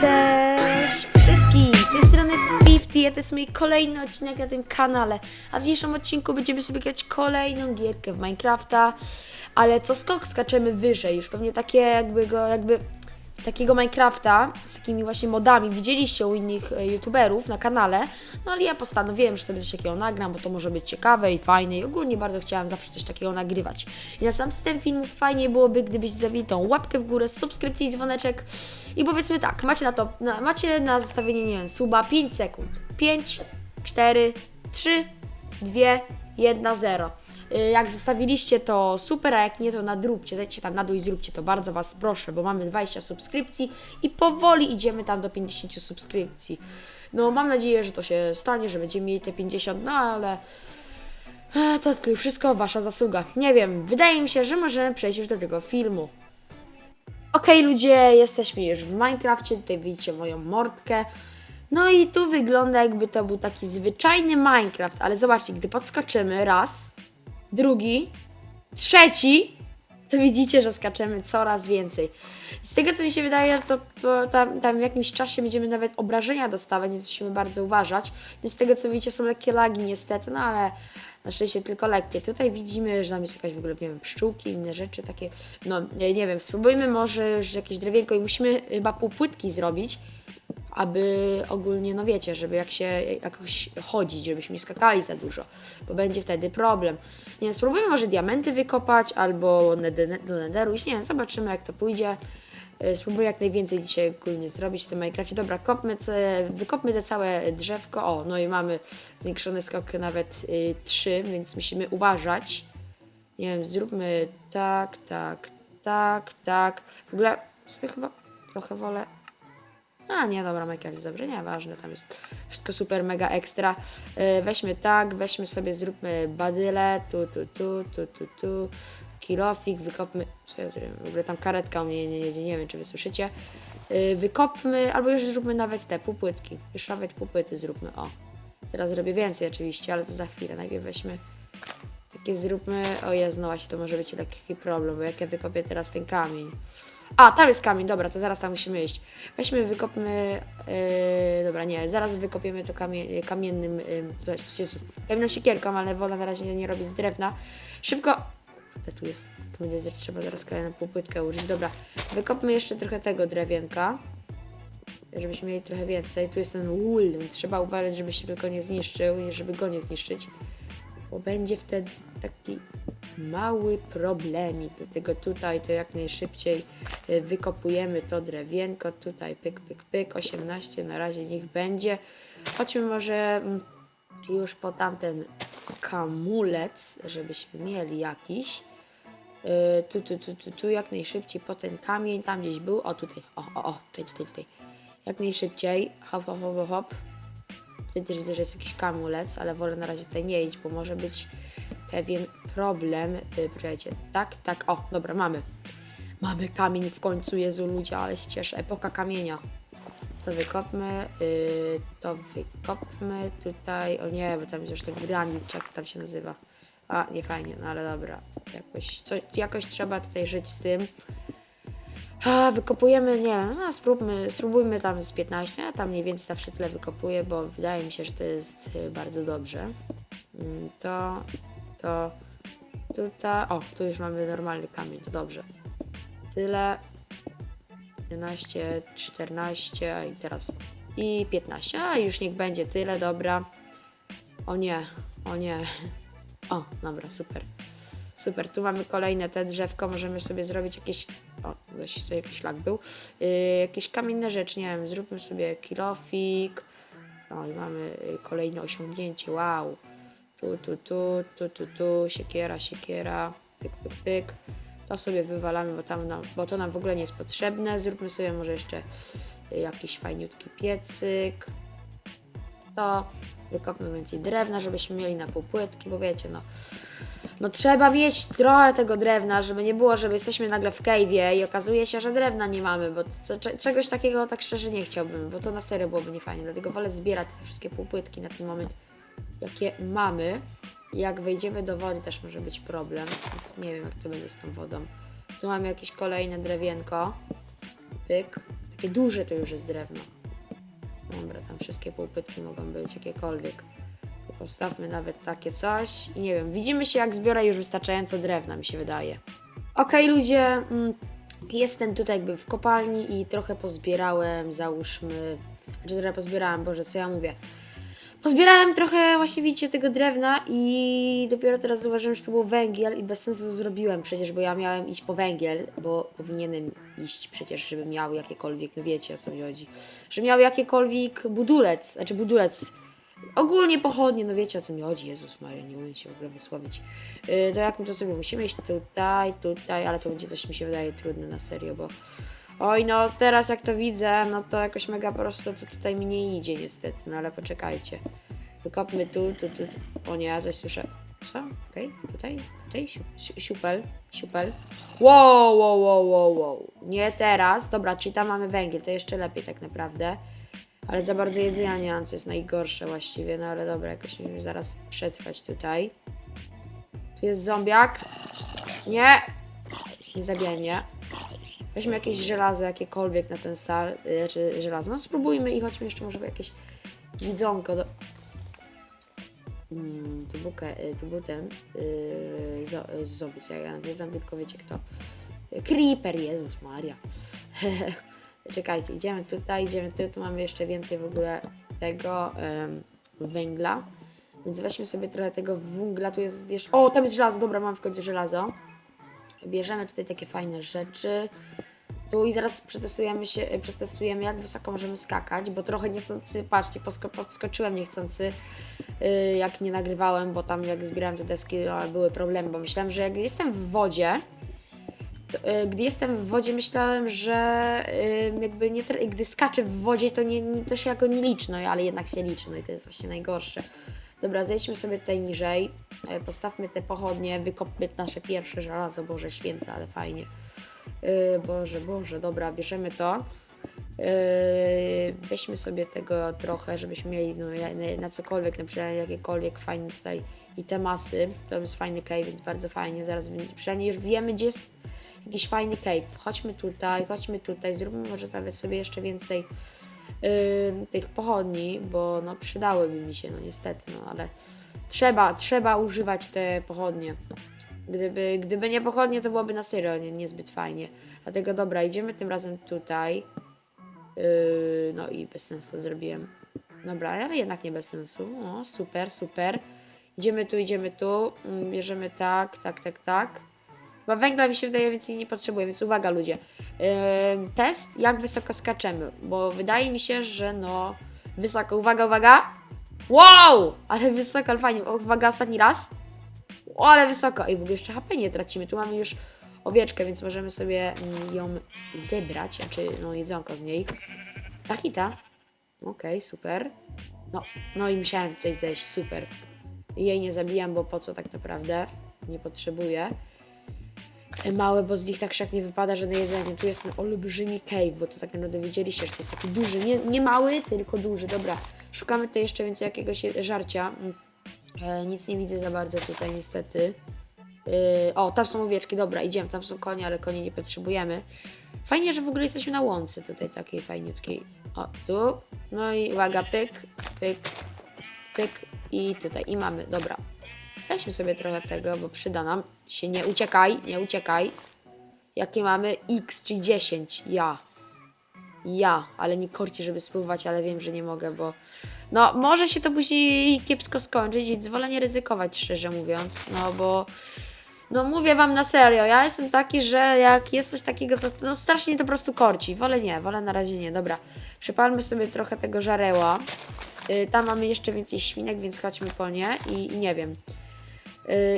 Cześć wszystkim! Z tej strony 50, a to jest mój kolejny odcinek na tym kanale. A w dzisiejszym odcinku będziemy sobie grać kolejną gierkę w Minecrafta, ale co skok skaczemy wyżej, już pewnie takie jakby go, jakby takiego Minecrafta z takimi właśnie modami widzieliście u innych e, youtuberów na kanale, no ale ja postanowiłem, że sobie coś takiego nagram, bo to może być ciekawe i fajne i ogólnie bardzo chciałam zawsze coś takiego nagrywać. I na sam system filmów fajnie byłoby, gdybyś zawił tą łapkę w górę, subskrypcję i dzwoneczek i powiedzmy tak, macie na to, na, macie na zostawienie, nie wiem, suba 5 sekund. 5, 4, 3, 2, 1, 0. Y, Jak zostawiliście to super, a jak nie to nadróbcie, zejdźcie tam na dół i zróbcie to, bardzo Was proszę, bo mamy 20 subskrypcji i powoli idziemy tam do 50 subskrypcji. No mam nadzieję, że to się stanie, że będziemy mieli te 50, no ale e, to tylko wszystko Wasza zasługa. Nie wiem, wydaje mi się, że możemy przejść już do tego filmu. Okej ludzie, jesteśmy już w Minecrafcie, tutaj widzicie moją mordkę. No i tu wygląda jakby to był taki zwyczajny Minecraft, ale zobaczcie, gdy podskoczymy raz, drugi, trzeci, to widzicie, że skaczemy coraz więcej. Z tego co mi się wydaje, to, to tam, tam w jakimś czasie będziemy nawet obrażenia dostawać, więc musimy bardzo uważać. Z tego co widzicie są lekkie lagi niestety, no ale na szczęście tylko lekkie. Tutaj widzimy, że tam jest jakaś w ogóle, nie wiem, pszczółki, inne rzeczy takie. No nie, wiem, spróbujmy może już jakieś drewienko i musimy chyba półpłytki zrobić, aby ogólnie, no wiecie, żeby jak się jakoś chodzić, żebyśmy nie skakali za dużo, bo będzie wtedy problem. Nie wiem, spróbujmy może diamenty wykopać albo do nederu, iść, nie wiem, zobaczymy jak to pójdzie. Y, Spróbuję jak najwięcej dzisiaj ogólnie zrobić w tym Minecrafcie. Dobra, kopmy, wykopmy te całe drzewko. O, no i mamy zwiększony skok nawet y, 3, więc musimy uważać. Nie wiem, zróbmy tak, tak, tak, tak. W ogóle sobie chyba trochę wolę a nie, dobra, Minecraft dobrze, nieważne, tam jest wszystko super, mega ekstra. Yy, weźmy tak, weźmy sobie, zróbmy badyle, tu, tu, tu, tu, tu, tu, kilofik, wykopmy, co ja zrobiłem? w ogóle tam karetka u mnie nie jedzie, nie wiem, czy wy słyszycie. Yy, wykopmy, albo już zróbmy nawet te półpłytki, już nawet półpłyty zróbmy, o. Teraz zrobię więcej oczywiście, ale to za chwilę, najpierw weźmy takie zróbmy, o jest, no właśnie, to może być lekki problem, bo jak ja wykopię teraz ten kamień. A, tam jest kamień, dobra, to zaraz tam musimy iść. Weźmy, wykopmy, yy, dobra, nie, zaraz wykopiemy to kamie, kamiennym, yy, kamienną siekierką, ale wolę na razie nie robić z drewna. Szybko, co tu jest, tu będzie trzeba zaraz kolejną półpłytkę użyć, dobra, wykopmy jeszcze trochę tego drewienka, żebyśmy mieli trochę więcej. Tu jest ten wool, trzeba uważać, żeby się tylko nie zniszczył i żeby go nie zniszczyć bo będzie wtedy taki mały problemik. Dlatego tutaj to jak najszybciej y, wykopujemy to drewienko. Tutaj pyk, pyk, pyk. 18 na razie niech będzie. Chodźmy może mm, już po tamten kamulec, żebyśmy mieli jakiś. Y, Tu, tu, tu, tu, tu, jak najszybciej po ten kamień, tam gdzieś był. O, tutaj, o, o, o, tutaj, tutaj, tutaj. Jak najszybciej. Hop, hop, hop, hop. Tutaj też widzę, że jest jakiś kamulec, ale wolę na razie tutaj nie iść, bo może być pewien problem. Yy, Poczekajcie, tak, tak, o, dobra, mamy. Mamy kamień w końcu, Jezu ludzie, ale się cieszę, epoka kamienia. To wykopmy, yy, to wykopmy tutaj, o nie, bo tam jest już ten granit, jak tam się nazywa. A, nie fajnie, no ale dobra, jakoś, co, jakoś trzeba tutaj żyć z tym. A, wykopujemy, nie wiem, no spróbmy, spróbujmy tam z 15, a tam mniej więcej zawsze tyle wykopuję, bo wydaje mi się, że to jest y, bardzo dobrze. Mm, To, to, tutaj, o, tu już mamy normalny kamień, to dobrze. Tyle, 11, 14 a i teraz i 15, a już niech będzie tyle, dobra. O nie, o nie. O, dobra, super. Super, tu mamy kolejne te drzewko, możemy sobie zrobić jakieś, o, gdzieś co jakiś szlak był, yy, jakieś kamienne rzeczy, nie wiem, zróbmy sobie kilofik, no i mamy y, kolejne osiągnięcie, wow, tu, tu, tu, tu, tu, tu, siekiera, siekiera, pyk, pyk, pyk, to sobie wywalamy, bo, tam bo to nam w ogóle nie jest potrzebne, zróbmy sobie może jeszcze jakiś fajniutki piecyk, to wykopmy więcej drewna, żebyśmy mieli na półpłytki, bo wiecie, no, no trzeba mieć trochę tego drewna, żeby nie było, że jesteśmy nagle w cave'ie i okazuje się, że drewna nie mamy, bo czegoś takiego tak szczerze nie chciałbym, bo to na serio byłoby niefajnie, dlatego wolę zbierać te wszystkie półpłytki na ten moment, jakie mamy. Jak wejdziemy do wody też może być problem, więc nie wiem jak to będzie z tą wodą. Tu mamy jakieś kolejne drewienko, pyk, Takie duże to już jest drewno. Dobra, tam wszystkie półpytki mogą być, jakiekolwiek. Postawmy nawet takie coś. I nie wiem, widzimy się jak zbiorę już wystarczająco drewna, mi się wydaje. Okej, ludzie, mm, jestem tutaj jakby w kopalni i trochę pozbierałem, załóżmy, znaczy trochę pozbierałem, Boże, co ja mówię. Pozbierałem trochę, właśnie widzicie, tego drewna i dopiero teraz zauważyłem, że to był węgiel i bez sensu zrobiłem przecież, bo ja miałem iść po węgiel, bo powinienem iść przecież, żeby miał jakiekolwiek, no wiecie o co mi chodzi, że miał jakiekolwiek budulec, znaczy budulec, ogólnie pochodnie, no wiecie o co mi chodzi, Jezus Maria, nie umiem się w ogóle wysłowić. Yy, to jak my to sobie musimy iść tutaj, tutaj, ale to będzie coś mi się wydaje trudne na serio, bo oj no teraz jak to widzę, no to jakoś mega prosto to tutaj mi nie idzie niestety, no ale poczekajcie. Wykopmy tu, tu, tu, tu. o nie, ja coś słyszę. Co? Okej, tutaj, tutaj, siu, siupel, siupel. Wow, wow, wow, wow, wow. Nie teraz, dobra, czyli tam mamy węgiel, to jeszcze lepiej tak naprawdę. Ale za bardzo jedzenia nie mam, co jest najgorsze właściwie, no ale dobra, jakoś musimy zaraz przetrwać tutaj. Tu jest zombiak. Nie! Nie zabijaj mnie. Weźmy jakieś żelazo, jakiekolwiek na ten sal, yy, czy żelazo. No spróbujmy i chodźmy jeszcze może jakieś widzonko do... Mm, tu, był, y, tu był ten yy, zo, y, zombie, co ja nie zombie, tylko wiecie kto. Creeper, Jezus Maria. Czekajcie, idziemy tutaj, idziemy tu, tu mamy jeszcze więcej w ogóle tego em, węgla. Więc weźmy sobie trochę tego węgla, tu jest jeszcze... O, tam jest żelazo, dobra, mam w końcu żelazo. Bierzemy tutaj takie fajne rzeczy. Tu i zaraz przetestujemy się, e, przetestujemy jak wysoko możemy skakać, bo trochę niechcący, patrzcie, podskoczyłem niechcący, yy, jak nie nagrywałem, bo tam jak zbierałem te deski, no, były problemy, bo myślałem, że jak jestem w wodzie, y, gdy jestem w wodzie, myślałem, że y, jakby nie, gdy skaczę w wodzie, to, nie, to się jako nie liczy, no ale jednak się liczy, no i to jest właśnie najgorsze. Dobra, zejdźmy sobie tutaj niżej, e, postawmy te pochodnie, wykopmy nasze pierwsze żelazo, Boże święte, ale fajnie. Yy, Boże, Boże, dobra, bierzemy to. Yy, weźmy sobie tego trochę, żebyśmy mieli no, na, cokolwiek, na przykład jakiekolwiek fajne tutaj i te masy. To jest fajny cave, więc bardzo fajnie. Zaraz przynajmniej już wiemy, gdzie jest jakiś fajny cave. Chodźmy tutaj, chodźmy tutaj, zróbmy może nawet sobie jeszcze więcej tych pochodni, bo no przydałyby mi się, no niestety, no ale trzeba, trzeba używać te pochodnie. Gdyby, gdyby nie pochodnie, to byłoby na serio nie, niezbyt fajnie. Dlatego dobra, idziemy tym razem tutaj. Yy, no i bez sensu to zrobiłem. Dobra, ale jednak nie bez sensu. O, super, super. Idziemy tu, idziemy tu. Mm, Bierzemy tak, tak, tak, tak. Chyba węgla mi się wydaje więcej nie potrzebuję, więc uwaga ludzie. Test, jak wysoko skaczemy, bo wydaje mi się, że no wysoko. Uwaga, uwaga. Wow! Ale wysoko, ale fajnie. Uwaga, ostatni raz. O, ale wysoko. I w ogóle jeszcze HP nie tracimy. Tu mamy już owieczkę, więc możemy sobie mm, ją zebrać, znaczy no jedzonko z niej. Tachita. Okej, super. No, no i musiałem tutaj zejść, super. Jej nie zabijam, bo po co tak naprawdę? Nie potrzebuję. E, Małe, bo z nich tak wszak nie wypada żadne jedzenie. Tu jest ten olbrzymi cave, bo to tak naprawdę widzieliście, że to jest taki duży, nie, nie mały, tylko duży. Dobra, szukamy tutaj jeszcze więcej jakiegoś żarcia. E, nic nie widzę za bardzo tutaj niestety. Yy, o, tam są owieczki, dobra, idziemy, tam są konie, ale konie nie potrzebujemy. Fajnie, że w ogóle jesteśmy na łące tutaj takiej fajniutkiej. O, tu. No i uwaga, pyk, pyk, pyk i tutaj. I mamy, dobra. Weźmy sobie trochę tego, bo przyda nam się. Nie uciekaj, nie uciekaj. Jakie mamy? X, czyli 10. Ja. Ja, ale mi korci, żeby spływać, ale wiem, że nie mogę, bo no może się to później kiepsko skończyć, więc wolę nie ryzykować, szczerze mówiąc, no bo no mówię wam na serio, ja jestem taki, że jak jest coś takiego, co no strasznie mi to po prostu korci, wolę nie, wolę na razie nie, dobra, przypalmy sobie trochę tego żareła, yy, tam mamy jeszcze więcej świnek, więc chodźmy po nie i, i nie wiem,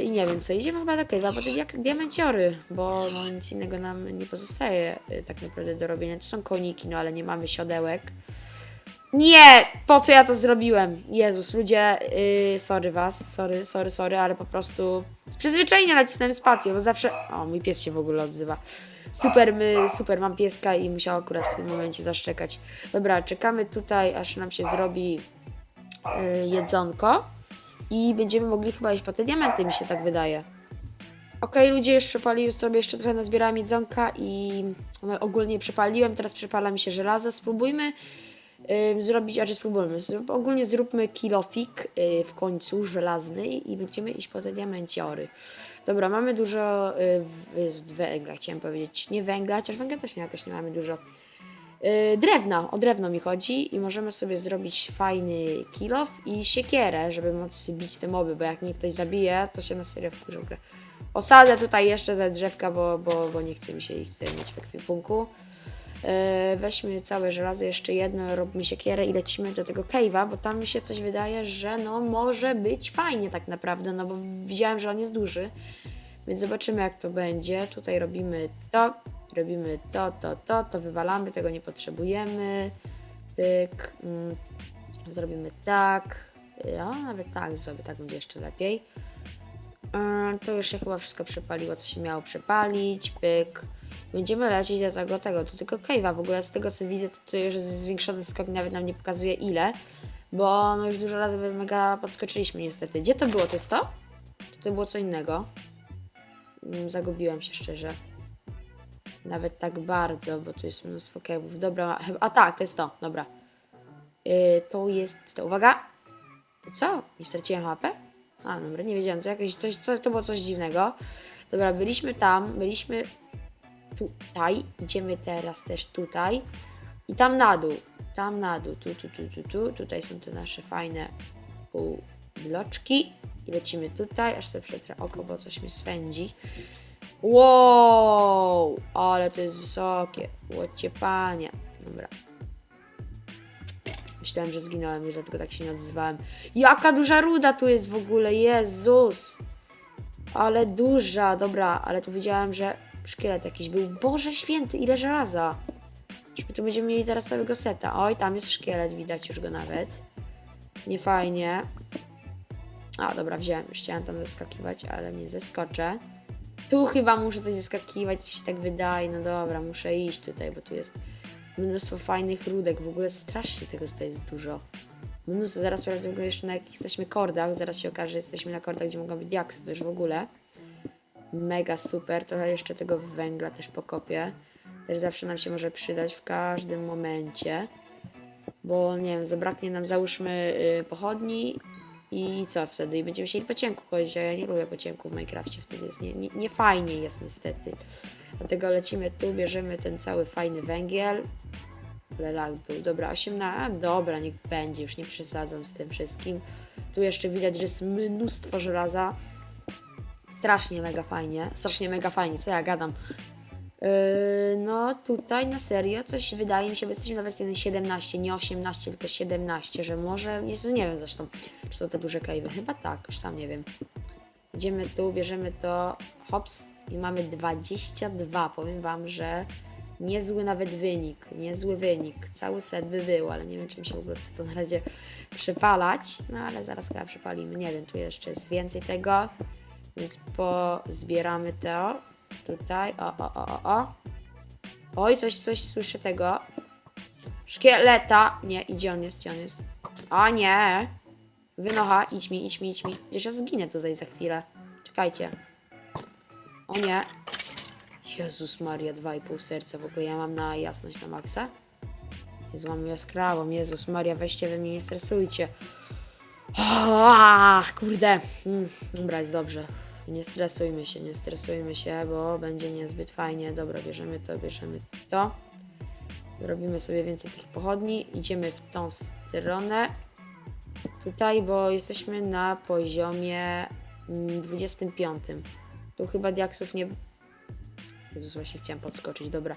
I nie wiem co, idziemy chyba do cave'a, to jak diamenciory, bo no, nic innego nam nie pozostaje yy, tak naprawdę do robienia. To są koniki, no ale nie mamy siodełek. Nie! Po co ja to zrobiłem? Jezus, ludzie, yy, sorry was, sorry, sorry, sorry, ale po prostu z przyzwyczajenia nacisnąłem spację, bo zawsze... O, mój pies się w ogóle odzywa. Super, my, super, mam pieska i musiał akurat w tym momencie zaszczekać. Dobra, czekamy tutaj, aż nam się zrobi yy, jedzonko i będziemy mogli chyba iść po te diamenty, mi się tak wydaje. Okej, ludzie już przepaliły sobie, jeszcze trochę nazbierałam jedzonka i no, ogólnie przepaliłem, teraz przepala mi się żelazo. Spróbujmy zrobić, a czy spróbujmy, ogólnie zróbmy kilofik y, w końcu żelazny i będziemy iść po te diamenciory. Dobra, mamy dużo y, węgla, chciałem powiedzieć, nie węgla, chociaż węgla też nie, jakoś nie mamy dużo. Y, drewna, o drewno mi chodzi i możemy sobie zrobić fajny kilof i siekierę, żeby móc bić te moby, bo jak mnie ktoś zabije, to się na serio wkurzą grę. Osadzę tutaj jeszcze te drzewka, bo, bo, bo nie chce mi się ich tutaj mieć w ekwipunku. Yy, weźmy całe żelazo, jeszcze jedno, robimy siekierę i lecimy do tego cave'a, bo tam mi się coś wydaje, że no może być fajnie tak naprawdę, no bo widziałem, że on jest duży, więc zobaczymy jak to będzie. Tutaj robimy to, robimy to, to, to, to wywalamy, tego nie potrzebujemy. Pyk, mm, zrobimy tak, no nawet tak zrobię, tak będzie jeszcze lepiej. Yy, To już się chyba wszystko przepaliło, co się miało przepalić. Pyk. Będziemy lecieć do tego, tego, do tego cave'a. W ogóle z tego co widzę, to już jest zwiększony skok, nawet nam nie pokazuje ile. Bo no już dużo razy mega podskoczyliśmy niestety. Gdzie to było? To jest to? Czy to było co innego? Mm, Zagubiłem się szczerze. Nawet tak bardzo, bo tu jest mnóstwo cave'ów. Dobra, chyba- a tak, to jest to, dobra. Yy, to jest to. Uwaga! Co? Nie straciłem HP? A, dobra, nie wiedziałem, to jakieś coś, co, to było coś dziwnego. Dobra, byliśmy tam, byliśmy tutaj, idziemy teraz też tutaj i tam na dół, tam na dół, tu, tu, tu, tu, tu, tutaj są te nasze fajne pół bloczki i lecimy tutaj, aż sobie przetrę oko, bo coś mnie swędzi. Wow, ale to jest wysokie, łocie panie. Dobra. Myślałem, że zginąłem już, dlatego tak się nie odzywałem. Jaka duża ruda tu jest w ogóle, Jezus! Ale duża, dobra, ale tu widziałem, że szkielet jakiś był. Boże święty, ile żelaza! Żeby tu będziemy mieli teraz całego seta. Oj, tam jest szkielet, widać już go nawet. Nie fajnie. A, dobra, wziąłem, już chciałem tam zeskakiwać, ale nie zeskoczę. Tu chyba muszę coś zeskakiwać, coś tak wydaje. No dobra, muszę iść tutaj, bo tu jest mnóstwo fajnych rudek. W ogóle strasznie tego tutaj jest dużo. Mnóstwo, zaraz sprawdzę w ogóle jeszcze na jakich jesteśmy kordach. Zaraz się okaże, że jesteśmy na kordach, gdzie mogą być diaksy, to już w ogóle. Mega super. Trochę jeszcze tego węgla też pokopię. Też zawsze nam się może przydać w każdym momencie. Bo nie wiem, zabraknie nam załóżmy y, pochodni i co wtedy? I będziemy musieli po ciemku chodzić, a ja nie lubię po ciemku w Minecrafcie, wtedy jest nie, nie, nie fajnie jest niestety. Dlatego lecimy tu, bierzemy ten cały fajny węgiel. Ale lag był. Dobra, 18. A, dobra, niech będzie, już nie przesadzam z tym wszystkim. Tu jeszcze widać, że jest mnóstwo żelaza. Strasznie mega fajnie. Strasznie mega fajnie, co ja gadam. Yy, no tutaj na serio coś wydaje mi się, bo jesteśmy na wersji 17, nie 18, tylko 17, że może, Jezu, nie wiem zresztą, czy są te duże cave'y, chyba tak, już sam nie wiem. Idziemy tu, bierzemy to, hops i mamy 22, powiem Wam, że niezły nawet wynik, niezły wynik, cały set by był, ale nie wiem, czy mi się w ogóle chce to na razie przepalać, no ale zaraz chyba przepalimy, nie wiem, tu jeszcze jest więcej tego, więc pozbieramy to tutaj, o, o, o, o, o. Oj, coś, coś słyszę tego. Szkieleta. Nie, idzie on jest, gdzie on jest. A nie. Wynocha, idź mi, idź mi, idź mi. Gdzieś ja zginę tutaj za chwilę. Czekajcie. O nie. Jezus Maria, 2,5 serca. W ogóle ja mam na jasność na maksa. Jezu, mam jaskrawą. Jezus Maria, weźcie wy mnie, nie stresujcie. Ach, kurde. Mm, dobra, jest dobrze. Nie stresujmy się, nie stresujmy się, bo będzie niezbyt fajnie. Dobra, bierzemy to, bierzemy to. Robimy sobie więcej tych pochodni. Idziemy w tą stronę. Tutaj, bo jesteśmy na poziomie mm, 25. Tu chyba diaksów nie... Jezus, właśnie chciałam podskoczyć, dobra.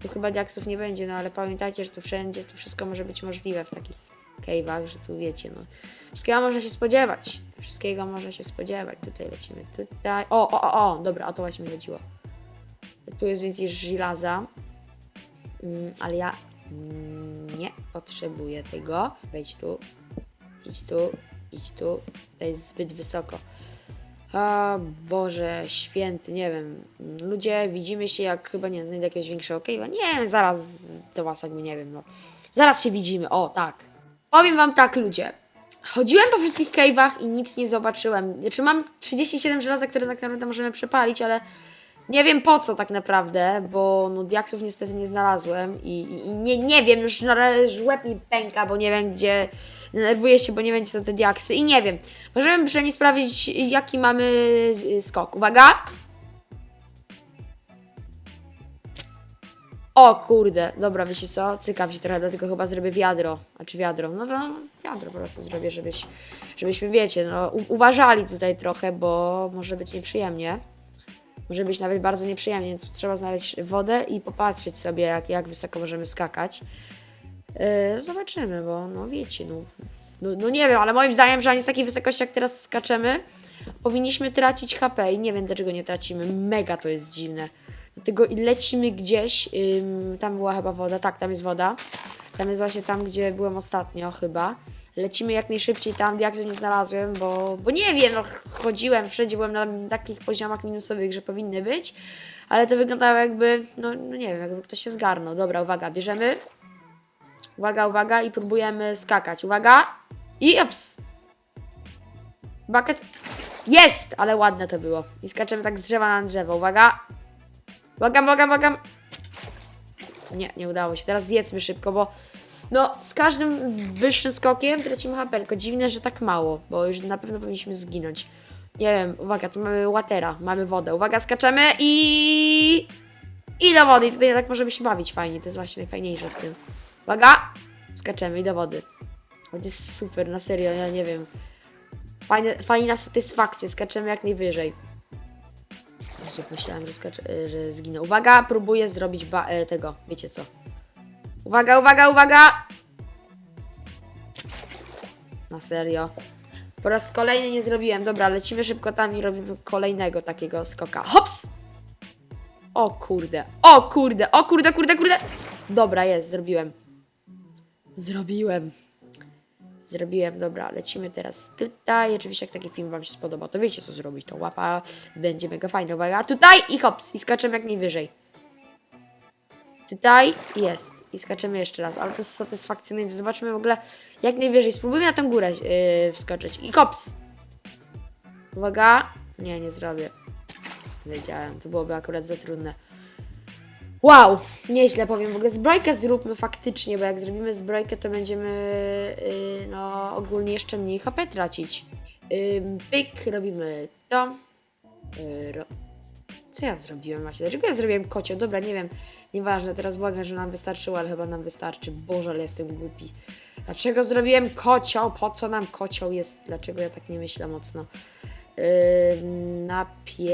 Tu chyba diaksów nie będzie, no ale pamiętajcie, że tu wszędzie, tu wszystko może być możliwe w takich cave'ach, że tu wiecie, no. Wszystkiego można się spodziewać. Wszystkiego można się spodziewać. Tutaj lecimy, tutaj. O, o, o, o, dobra, o to właśnie mi chodziło. Tu jest więcej żelaza, mm, ale ja nie potrzebuję tego. Wejdź tu, idź tu, idź tu. To jest zbyt wysoko. A Boże, święty, nie wiem. Ludzie, widzimy się jak chyba, nie znajdę jakiegoś większego cave'a. Nie zaraz do was jakby, nie wiem, no. Zaraz się widzimy, o, tak. Powiem wam tak, ludzie. Chodziłem po wszystkich cave'ach i nic nie zobaczyłem. Znaczy mam 37 żelaza, które tak naprawdę możemy przepalić, ale nie wiem po co tak naprawdę, bo no diaksów niestety nie znalazłem i, i, nie, nie wiem, już, łeb mi pęka, bo nie wiem gdzie, denerwuję się, bo nie wiem gdzie są te diaksy i nie wiem. Możemy przynajmniej sprawdzić jaki mamy y, skok. Uwaga! O kurde, dobra, wiecie co? Cykam się trochę, dlatego chyba zrobię wiadro. A czy wiadro? No to wiadro po prostu zrobię, żebyś, żebyśmy, wiecie, no uważali tutaj trochę, bo może być nieprzyjemnie. Może być nawet bardzo nieprzyjemnie, więc trzeba znaleźć wodę i popatrzeć sobie, jak, jak wysoko możemy skakać. Yy, zobaczymy, bo no wiecie, no, no, no nie wiem, ale moim zdaniem, że ani z takiej wysokości, jak teraz skaczemy, powinniśmy tracić HP i nie wiem, dlaczego nie tracimy. Mega to jest dziwne. Dlatego i lecimy gdzieś, ym, tam była chyba woda, tak, tam jest woda. Tam jest właśnie tam, gdzie byłem ostatnio chyba. Lecimy jak najszybciej tam, jak nie znalazłem, bo, bo nie wiem, no chodziłem, wszędzie byłem na takich poziomach minusowych, że powinny być, ale to wyglądało jakby, no, no nie wiem, jakby ktoś się zgarnął. Dobra, uwaga, bierzemy. Uwaga, uwaga i próbujemy skakać. Uwaga! I ops! Bucket. Jest! Ale ładne to było. I skaczemy tak z drzewa na drzewo. Uwaga! Błagam, błagam, błagam. Nie, nie udało się. Teraz zjedzmy szybko, bo no z każdym wyższym skokiem tracimy HP. Tylko dziwne, że tak mało, bo już na pewno powinniśmy zginąć. Nie wiem, uwaga, tu mamy watera, mamy wodę. Uwaga, skaczemy i... I do wody. I tutaj tak możemy się bawić fajnie. To jest właśnie najfajniejsze w tym. Uwaga! Skaczemy i do wody. To jest super, na serio, ja nie wiem. Fajne, fajna satysfakcja, skaczemy jak najwyżej. Jezu, myślałem, że, y, że zginę. Uwaga, próbuję zrobić e, tego, wiecie co. Uwaga, uwaga, uwaga! Na serio. Po raz kolejny nie zrobiłem. Dobra, lecimy szybko tam i robimy kolejnego takiego skoka. Hops! O kurde, o kurde, o kurde, kurde, kurde! Dobra, jest, zrobiłem. Zrobiłem. Zrobiłem, dobra, lecimy teraz tutaj. Oczywiście, jak taki film Wam się spodoba, to wiecie co zrobić. To łapa będzie mega fajna. Uwaga, tutaj i hops, i skaczemy jak najwyżej. Tutaj jest. I skaczemy jeszcze raz, ale to jest satysfakcjonujące. Zobaczmy w ogóle jak najwyżej. Spróbujmy na tą górę yy, wskoczyć. I hops! Uwaga. Nie, nie zrobię. Wiedziałem, to byłoby akurat za trudne. Wow, nieźle powiem. W ogóle zbrojkę zróbmy faktycznie, bo jak zrobimy zbrojkę, to będziemy yy, no, ogólnie jeszcze mniej HP tracić. Ym, pyk, robimy to. Yy, ro... Co ja zrobiłem właśnie? Dlaczego ja zrobiłem kocio? Dobra, nie wiem. Nieważne, teraz błagam, że nam wystarczyło, ale chyba nam wystarczy. Boże, ale jestem głupi. Dlaczego zrobiłem kocioł? Po co nam kocioł jest? Dlaczego ja tak nie myślę mocno? Yy, napierśnik.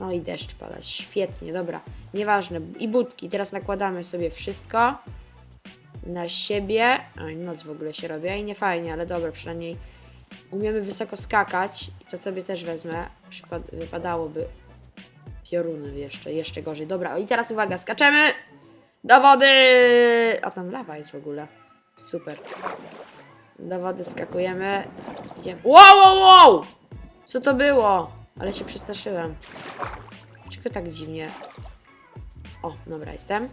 No i deszcz pada. Świetnie, dobra. Nieważne. I budki. Teraz nakładamy sobie wszystko na siebie. Oj, noc w ogóle się robi. I nie fajnie, ale dobra, przynajmniej umiemy wysoko skakać. I to sobie też wezmę. Przypad wypadałoby pioruny jeszcze, jeszcze gorzej. Dobra, i teraz uwaga, skaczemy do wody! A tam lawa jest w ogóle. Super. Do wody skakujemy. Idziemy. Wow, wow, wow! Co to było? Ale się przestraszyłem. Dlaczego tak dziwnie? O, dobra, jestem.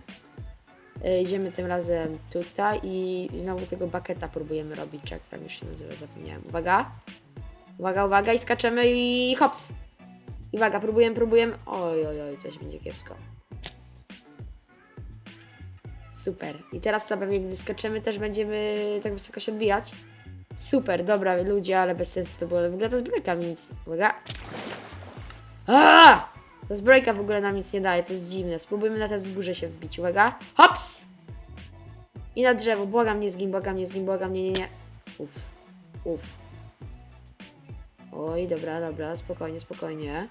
E, idziemy tym razem tutaj i znowu tego baketa próbujemy robić, jak tam już się nazywa, zapomniałem. Uwaga. Uwaga, uwaga i skaczemy i hops. I Uwaga, próbujemy, próbujemy. Oj, oj, oj, coś będzie kiepsko. Super. I teraz pewnie gdy skaczemy też będziemy tak wysoko się odbijać. Super, dobra, ludzie, ale bez sensu to było. W ogóle ta zbrojka mi nic... Uwaga. Aaaa! Zbrojka w ogóle nam nic nie daje, to jest dziwne. Spróbujmy na te wzgórze się wbić. Uwaga. Hops! I na drzewo. Błagam, nie zgin, błagam, nie zgin, błagam, nie, nie, nie. Uf. Uf. Oj, dobra, dobra, spokojnie, spokojnie.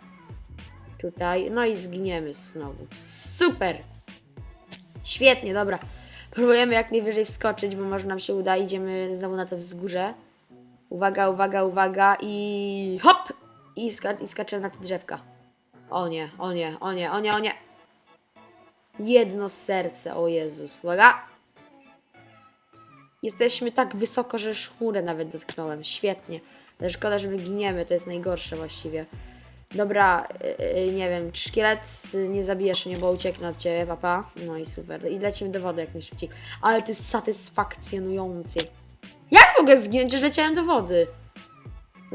Tutaj, no i zginiemy znowu. Super! Świetnie, dobra. Próbujemy jak najwyżej wskoczyć, bo może nam się uda. Idziemy znowu na to wzgórze. Uwaga, uwaga, uwaga i hop! I, ska i skaczemy na te drzewka. O nie, o nie, o nie, o nie, o nie. Jedno serce, o Jezus. Uwaga! Jesteśmy tak wysoko, że już nawet dotknąłem. Świetnie. Ale szkoda, że my giniemy, to jest najgorsze właściwie. Dobra, yy, nie wiem, szkielet, nie zabijesz mnie, bo ucieknę od ciebie, papa. No i super. I lecimy do wody jak najszybciej. Ale to jest satysfakcjonujące. Jak mogę zginąć, że leciałem do wody?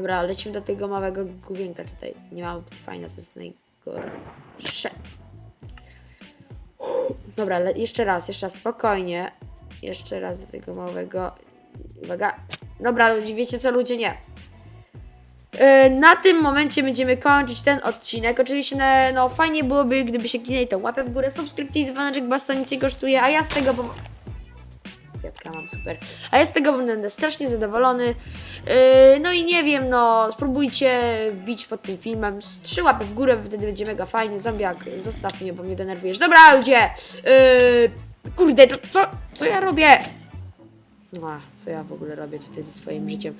Dobra, lecimy do tego małego główienka tutaj. Nie ma Optifine, to jest najgorsze. Dobra, jeszcze raz, jeszcze raz, spokojnie. Jeszcze raz do tego małego. Uwaga. Dobra, ludzi, wiecie co, ludzie, nie. Yy, Na tym momencie będziemy kończyć ten odcinek. Oczywiście no, no, fajnie byłoby, gdyby się kliknęli tą łapę w górę, subskrypcję i dzwoneczek, bo to nic nie kosztuje, a ja z tego pom- Kwiatka mam, super. A ja z tego będę strasznie zadowolony. Yy, no i nie wiem, no spróbujcie wbić pod tym filmem trzy łapy w górę, wtedy będzie mega fajnie. Zombiak, zostaw mnie, bo mnie denerwujesz. Dobra, ludzie! Yy, kurde, to co, co ja robię? No, a, co ja w ogóle robię tutaj ze swoim życiem?